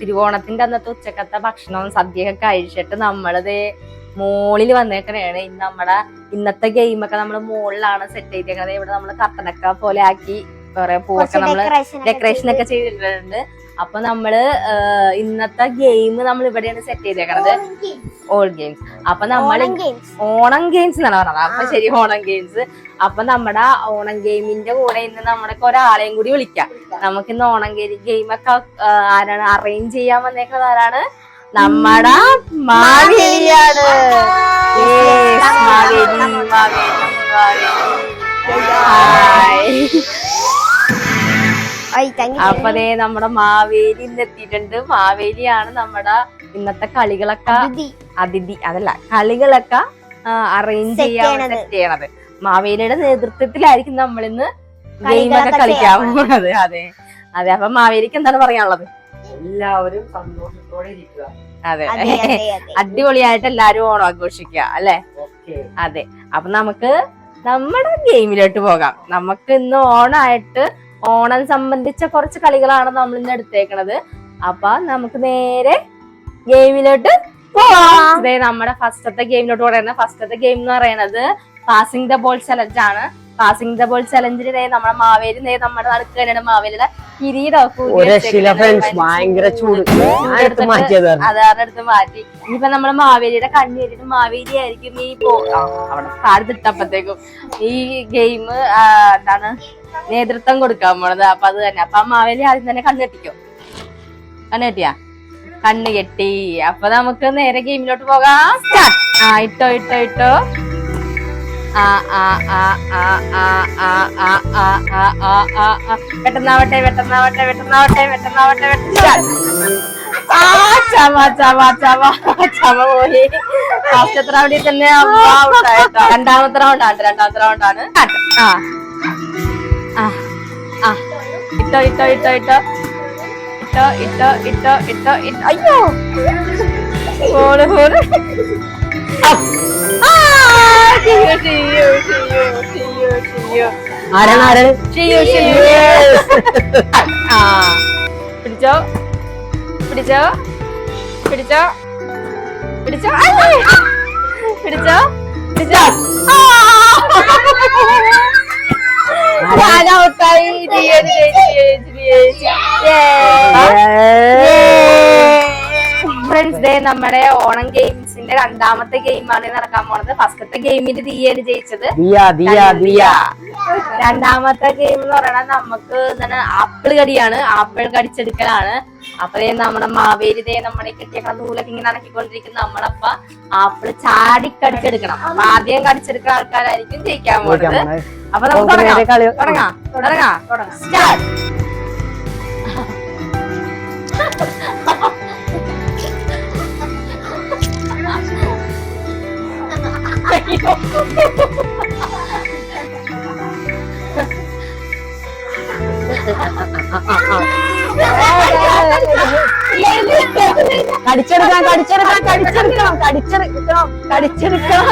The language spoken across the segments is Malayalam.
തിരുവോണത്തിന്റെ അന്നത്തെ ഉച്ചക്കത്തെ ഭക്ഷണവും സദ്യയൊക്കെ കഴിച്ചിട്ട് നമ്മളിത് മോളിൽ വന്നേക്കണേണ്. ഇന്ന് നമ്മുടെ ഇന്നത്തെ ഗെയിമൊക്കെ നമ്മൾ മോളിലാണ് സെറ്റ് ചെയ്തേക്കണത്. ഇവിടെ നമ്മൾ കത്തനക്ക പോലെ ആക്കി കുറെ പൂവൊക്കെ നമ്മൾ ഡെക്കറേഷൻ ഒക്കെ ചെയ്തിട്ടുണ്ട്. അപ്പൊ നമ്മൾ ഇന്നത്തെ ഗെയിം നമ്മൾ ഇവിടെയാണ് സെറ്റ് ചെയ്തേക്കണത്. ഓൾ ഗെയിംസ് അപ്പൊ നമ്മൾ ഓണം ഗെയിംസ് എന്നാണ് പറഞ്ഞത്. അപ്പൊ ശരി ഓണം ഗെയിംസ് അപ്പൊ നമ്മുടെ ഓണം ഗെയിമിന്റെ കൂടെ ഇന്ന് നമ്മുടെ ഒരാളെയും കൂടി വിളിക്കാം. നമുക്ക് ഇന്ന് ഓണം ഗെയിം ഒക്കെ ആരാണ് അറേഞ്ച് ചെയ്യാൻ വന്നേക്കുന്നത് ആരാണ്? നമ്മുടെ മാവേലിയാണ്. മാവേലി. മാവേലി മാവേലി. ഹായ് അപ്പൊ ദേ നമ്മുടെ മാവേലി ഇന്നെത്തിയിട്ടുണ്ട് മാവേലിയാണ് നമ്മുടെ ഇന്നത്തെ കളികളൊക്കെ അതിഥി. അതല്ല കളികളൊക്കെ അറേഞ്ച് ചെയ്യാൻ ചെയ്യണത്. സെറ്റ് ചെയ്യണത്. മാവേലിയുടെ നേതൃത്വത്തിലായിരിക്കും നമ്മൾ ഇന്ന് ഗെയിമൊക്കെ കളിക്കാൻ പോകുന്നത് അതെ അതെ. അപ്പൊ മാവേലിക്ക് എന്താണ് പറയാനുള്ളത്? എല്ലാവരും സന്തോഷത്തോടെ ഇരിക്കുക. അതെ. അടിപൊളിയായിട്ട് എല്ലാരും ഓണം ആഘോഷിക്കുക അല്ലെ? അതെ. അപ്പൊ നമുക്ക് നമ്മുടെ ഗെയിമിലോട്ട് പോകാം. നമുക്ക് ഇന്ന് ഓണായിട്ട് ഓണം സംബന്ധിച്ച കുറച്ച് കളികളാണ് നമ്മൾ ഇന്ന് എടുത്തേക്കണത്. അപ്പൊ നമുക്ക് നേരെ ഗെയിമിലോട്ട് പോവാം. നമ്മുടെ ഫസ്റ്റത്തെ ഗെയിമിലോട്ട് പറയുന്നത് ഫസ്റ്റത്തെ ഗെയിം എന്ന് പറയുന്നത് പാസിംഗ് ദ ബോൾ ചലഞ്ച് ആണ്. പാസിംഗ് ദ ബോൾ ചലഞ്ചിന് നമ്മുടെ മാവേലി നമ്മുടെ നടുക്ക് തന്നെയാണ് മാവേലിയുടെ കിരീടമൊക്കെ മാറ്റിയത് അടുത്ത് മാറ്റി. ഇനിയിപ്പൊ നമ്മൾ മാവേലിയുടെ കണ്ണു മാവേലി ആയിരിക്കും ഈ അവിടെ ഈ ഗെയിം എന്താണ് നേതൃത്വം കൊടുക്കാൻ പോണത്. അപ്പൊ അത് തന്നെ. അപ്പൊ ആ മാവേലി ആദ്യം തന്നെ കണ്ണു കെട്ടിക്കോ? കണ്ണു കെട്ടിയാ? കണ്ണു കെട്ടി. അപ്പൊ നമുക്ക് നേരെ ഗെയിമിലോട്ട് പോകാം. Start. ആ ഇട്ടോ ഇട്ടോ ഇട്ടോ. പെട്ടെന്നാവട്ടെ പെട്ടെന്നാവട്ടെ പെട്ടെന്നാവട്ടെ പെട്ടെന്നാവട്ടെ പോയി. ഫസ്റ്റത്തെ റൗണ്ടിൽ തന്നെ. രണ്ടാമത്തെ റൗണ്ടാണ് രണ്ടാമത്തെ റൗണ്ടാണ് ആ ആ. ഇട്ടോ ഇട്ടോ ഇട്ടോ ഇട്ടോ. ഇട്ടോ ഇട്ടോ ഇട്ടോ ഇട്ടോ ഇട്ടോ. അയ്യോ. ഹോൾ ഹോൾ ആ. ആരാണ്? ആരാണ് പിടിച്ചോ? പിടിച്ചോ? പിടിച്ചോ? പിടിച്ചോ? പിടിച്ചോ? പിടിച്ചോ? ഞാനൗട്ടായി ഫ്രണ്ട്സ് ഡേ നമ്മുടെ ഓണം ഗെയിം ഗെയിംസിന്റെ രണ്ടാമത്തെ ഗെയിമാണ് നടക്കാൻ പോണത്. ഫസ്റ്റത്തെ ഗെയിമിൽ ദിയാണ് ജയിച്ചത്. രണ്ടാമത്തെ ഗെയിം എന്ന് പറയണത് നമുക്ക് എന്താണ് ആപ്പിൾ കടിയാണ്. ആപ്പിൾ കടിച്ചെടുക്കലാണ്. അപ്പൊ ദേ നമ്മുടെ മാവേലി ദേ നമ്മുടെ കിട്ടിയ നൂലൊക്കെ ഇങ്ങനെ ഇറക്കിക്കൊണ്ടിരിക്കുന്ന നമ്മളപ്പ ആപ്പിൾ ചാടി കടിച്ചെടുക്കണം. അപ്പൊ ആദ്യം കടിച്ചെടുക്കുന്ന ആൾക്കാരായിരിക്കും ജയിക്കാൻ പോണത്. അപ്പൊ നമുക്ക് തുടങ്ങാം. തുടങ്ങാം. തുടങ്ങാം. തുടങ്ങാം. സ്റ്റാർട്ട്. കടിച്ചെടുക്കാം കടിച്ചെടുക്കാം കടിച്ചെടുക്കണം കടിച്ചെടുക്കണം കടിച്ചെടുക്കണം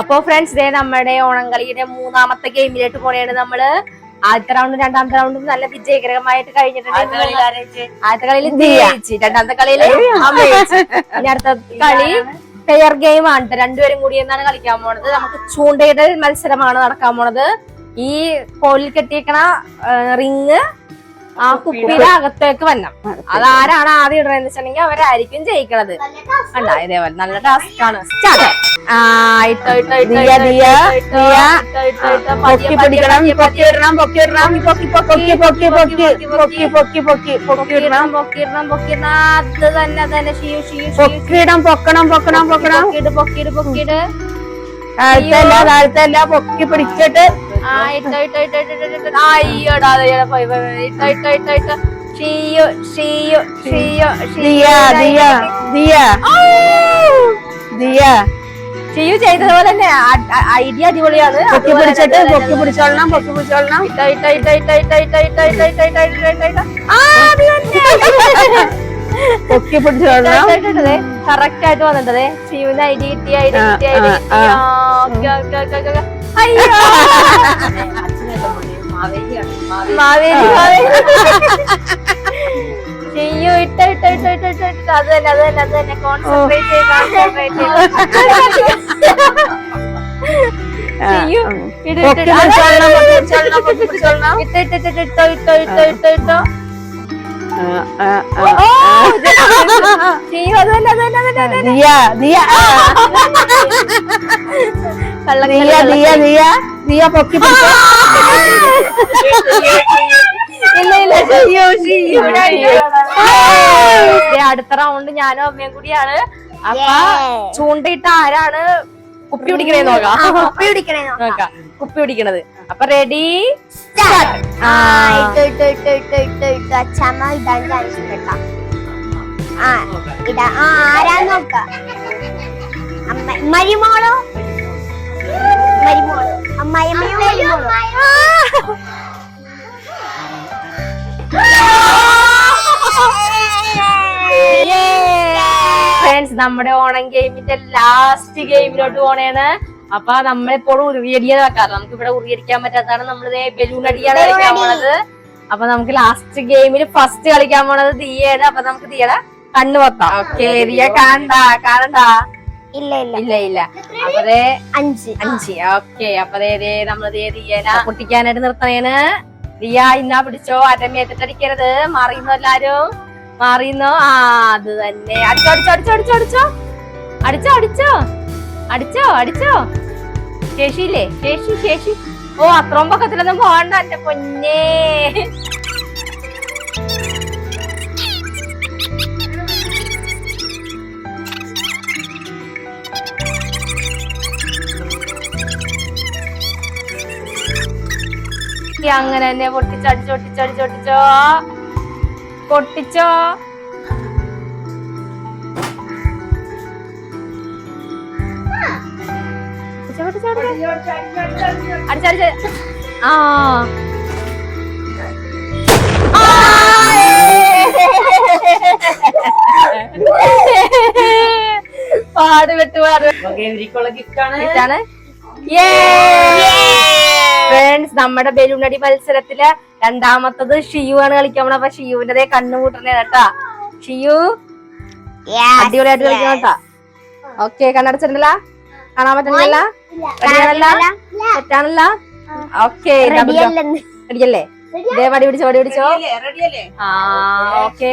അപ്പോ ഫ്രണ്ട്സ് ദേ നമ്മുടെ ഓണംകളിയുടെ മൂന്നാമത്തെ ഗെയിമിലേക്ക് പോണെയാണ് നമ്മൾ. ആദ്യത്തെ റൗണ്ടും രണ്ടാമത്തെ റൗണ്ടും നല്ല വിജയകരമായിട്ട് കഴിഞ്ഞിട്ടുണ്ട്. ആദ്യത്തെ കളിയിൽ ജയിച്ചു രണ്ടാമത്തെ കളിയിൽ. ഇനി അടുത്ത കളി പെയർ ഗെയിം ആണ്. രണ്ടുപേരും കൂടി എന്നാണ് കളിക്കാൻ പോണത്. നമുക്ക് ചൂണ്ടയുടെ മത്സരമാണ് നടക്കാൻ പോണത്. ഈ കോലിൽ കെട്ടിയേക്കണ റിങ് ആ കുപ്പിയുടെ അകത്തേക്ക് വരണം അതാരാണ് ആദ്യം ഇടണെന്ന് വെച്ചിട്ടുണ്ടെങ്കിൽ അവരായിരിക്കും ജയിക്കണത് കണ്ട ഇതേപോലെ നല്ല ടാസ്ക് ആണ് സ്റ്റാർട്ട് പൊക്കി പിടിക്കണം പൊക്കി ഇടണം പൊക്കി ഇടണം പൊക്കി പൊക്കി പൊക്കി പൊക്കി പൊക്കി പൊക്കി പൊക്കി പൊക്കി ഇടണം അത് തന്നെ അത് തന്നെ പൊക്കിയിടം പൊക്കണം പൊക്കണം പൊക്കണം താഴ്ത്തല്ല താഴ്ത്തല്ല പൊക്കി പിടിച്ചിട്ട് ആ ഇട്ട ഇട്ട ഇട്ട ഇട്ടോ ഇട്ടോ, അയ്യോടാ ഇട്ടോ ഷിയു ഷിയു ഷിയു ദിയ ദിയ ദിയ ഷിയു ചെയ്തതുപോലെ തന്നെ ഐഡിയ അടിപൊളിയാണ് പൊക്കി പിടിച്ചിട്ട് പൊക്കി പിടിച്ചോളണം പൊക്കി പിടിച്ചോളണം ഇട്ട ഇട്ട ഇട്ട ഇട്ട ഇട്ട ഇട്ട ഇട്ട ഇട്ട ഇട്ട ഇട്ട ഇട്ട ഇട്ട ഇട്ടോ. പൊക്കി പിടിച്ചോളണം കറക്റ്റ് ആയിട്ട് വന്നിട്ടതേ ശിവന് ഐഡിയ കിട്ടിയ ഐഡിയ കിട്ടിയ okay, okay, okay, okay, Maveli Maveli ഇട്ട ഇട്ട ഇട്ട ഇട്ട ഇട്ട ഇട്ട. അത് തന്നെ അത് തന്നെ അത് തന്നെ. കോൺസെൻട്രേറ്റ് ചെയ്യൂ ഇട്ട ഇട്ട കോൺസെൻട്രേറ്റ് ഇട്ട ഇട്ട ഇട്ട ഇട്ട ഇട്ട. ചെയ്യോ. അത് തന്നെ അത് തന്നെ അത് തന്നെ ദിയ ദിയ ദിയ ദിയ കള്ളക്കളി. ദിയ ദിയ പൊക്കി പിടിച്ചോ ഇല്ല ഇല്ല ചെയ്യൂ അടുത്ത റൗണ്ട് ഞാനും അമ്മയും കൂടിയാണ്. അപ്പൊ ചൂണ്ടിട്ട് ആരാണ് കുപ്പി പിടിക്കണേ നോക്കാം. കുപ്പി പിടിക്കണേ നോക്കാം. നോക്കാം. കുപ്പി പിടിക്കണത്. അപ്പൊ റെഡി ആ, ഇട്ടു, ഇട്ടു, ഇട്ടു, ഇട്ടു, ഇട്ടു, ഇട്ടു. അച്ഛമ്മ ഇടാൻ ചാൻസ് കേട്ടോ ആ ഇടാ. ആ ആരാന്ന് നോക്കാം. മരിമോളോ? മരിമോളോ ഫ്രണ്ട്സ് നമ്മുടെ ഓണം ഗെയിമിന്റെ ലാസ്റ്റ് ഗെയിമിലോട്ട് പോണേണ്. അപ്പൊ നമ്മളെപ്പോഴും ഉറിയടിയാണ് വെക്കാറ് നമുക്ക് ഇവിടെ ഉറിയടിക്കാൻ പറ്റാത്തതാണ് നമ്മൾ ബലൂൺ അടിയാണ് കളിക്കാൻ പോണത്. അപ്പൊ നമുക്ക് ലാസ്റ്റ് ഗെയിമിൽ ഫസ്റ്റ് കളിക്കാൻ പോണത് ദിയാണ് അപ്പൊ നമുക്ക് ദിയയുടെ കണ്ണു വെക്കാം ഓക്കെ ദിയ. കാണണ്ട? കാണണ്ട? ഇല്ല ഇല്ല. ഇല്ല ഇല്ല. അപ്പൊ ദേ അഞ്ച് അഞ്ച്. ഓക്കെ അപ്പൊ ദേ ദേ നമ്മൾ ദേ ദിയന പൊട്ടിക്കാനായിട്ട് നിർത്തണേന്. റിയാ ഇന്നാ പിടിച്ചോ അരമേറ്റിട്ടടിക്കരുത് മാറിയുന്നോ എല്ലാരും? മാറിയുന്നോ ആ അത് തന്നെ. അടിച്ചോ അടിച്ചോ അടിച്ചോ അടിച്ചോ അടിച്ചോ. അടിച്ചോ അടിച്ചോ. അടിച്ചോ അടിച്ചോ. ശേഷിയില്ലേ? ശേഷി ശേഷി. ഓ അത്രയും പക്കത്തിലൊന്നും പോകണ്ട എന്റെ പൊന്നേ. പൊട്ടിക്ക് അങ്ങനെ തന്നെ പൊട്ടിച്ചടിച്ചു പൊട്ടിച്ചടിച്ചു പൊട്ടിച്ചോ? പൊട്ടിച്ചോ? അടിച്ചടിച്ച് ആ. പാട് വെട്ട് പാട് ഗിഫ്റ്റാണ് ഏ ഫ്രണ്ട്സ് നമ്മുടെ ബലൂണടി മത്സരത്തിൽ രണ്ടാമത്തത് ഷിയു ആണ് കളിക്കാൻ പോണത്. അപ്പൊ ഷിയുവിന്റെ കണ്ണുകൂട്ടണേ കേട്ടാ ഷിയു? അടിപൊളിയായിട്ട് കളിക്കണം കേട്ടാ ഓക്കെ കണ്ണടച്ചിട്ടുണ്ടല്ല? കാണാൻ പറ്റുന്നില്ല റെഡിയാണല്ല തെറ്റാണല്ല? ഓക്കെ റെഡിയല്ലേ ഇതേ പടി പിടിച്ചോ പടി പിടിച്ചോ ആ ഓക്കെ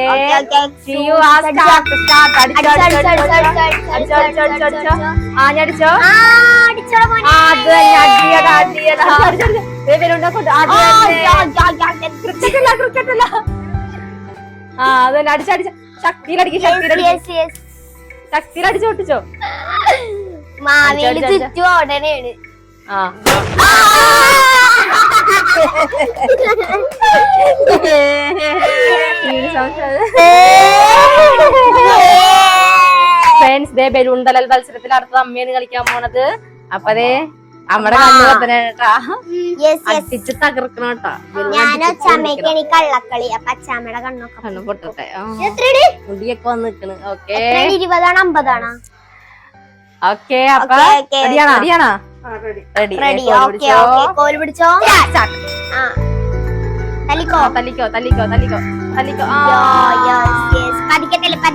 ആഞ്ഞടിച്ചോ ക്രിക്കറ്റല്ല ക്രിക്കറ്റല്ല ആ അത് തന്നെ അടിച്ചടിച്ച ശക്തിയിലടിക്കും ശക്തിയിലടിക്കും ശക്തിയിലടിച്ചു പൊട്ടിച്ചോ മാവേലി ചുറ്റും ഓടനെയാണ് ആ ദേ ബലൂൺ തലൽ മത്സരത്തിൽ അടുത്ത അമ്മയാണ് കളിക്കാൻ പോണത്. അപ്പൊ ദേ നമ്മുടെ കണ്ണു പത്തനേട്ടാ Yes, yes. അടിച്ച് തകർക്കണം കേട്ടാ. കള്ളക്കളി. അപ്പൊ അച്ചാമ്മയുടെ കണ്ണൊക്കെ കണ്ണു പൊട്ടട്ടെ. മുടിയൊക്കെ വന്ന് നിക്കണ്. ഓക്കെ. ഇരുപതാണോ അമ്പതാണോ? ഓക്കെ അപ്പൊ റെഡിയാണോ? റെഡിയാണോ? റെഡി. റെഡി. Okay okay. കോൽ പിടിച്ചോ? ആ തല്ലിക്കോ? തല്ലിക്കോ തല്ലിക്കോ തല്ലിക്കോ തല്ലിക്കോ. ആ. യെസ് യെസ് പതിക്കത്തല്ലേ പതിക്കത്തല്ലേ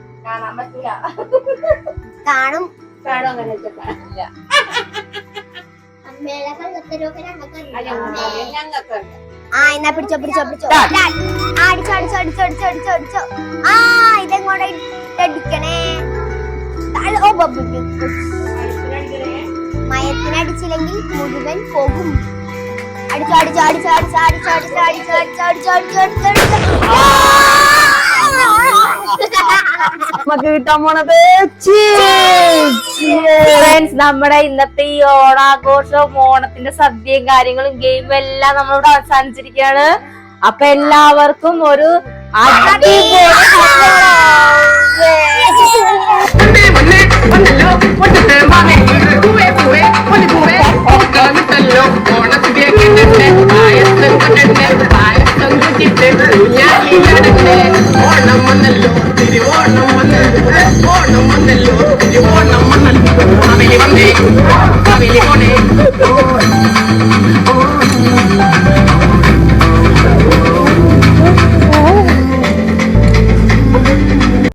കാണാൻ പറ്റില്ല കാണും കാണും അങ്ങനെ. ആ എന്നാ പിടിച്ചോ പിടിച്ചോ പിടിച്ചോ ആ, അടിച്ചോ അടിച്ചോ അടിച്ചോ അടിച്ചോ അടിച്ചോ അടിച്ചോ ആ ഇതെങ്ങോട്ടാ അടിക്കണേ ഓ മയത്തിനടിച്ചില്ലെങ്കിൽ മുഴുവൻ പോകും അടിച്ചോ അടിച്ചോ അടിച്ചോ അടിച്ചോ അടിച്ചോ അടിച്ചോ അടിച്ചോ അടിച്ചോ അടിച്ചോ അടിച്ചോ അടിച്ചോ! നമുക്ക് കിട്ടാൻ പോണത് ഫ്രണ്ട്സ് നമ്മുടെ ഇന്നത്തെ ഈ ഓണാഘോഷവും ഓണത്തിന്റെ സദ്യയും കാര്യങ്ങളും ഗെയിമും എല്ലാം നമ്മളിവിടെ അവസാനിച്ചിരിക്കുകയാണ്. അപ്പൊ എല്ലാവർക്കും ഒരു അടിപൊളി വന്നേ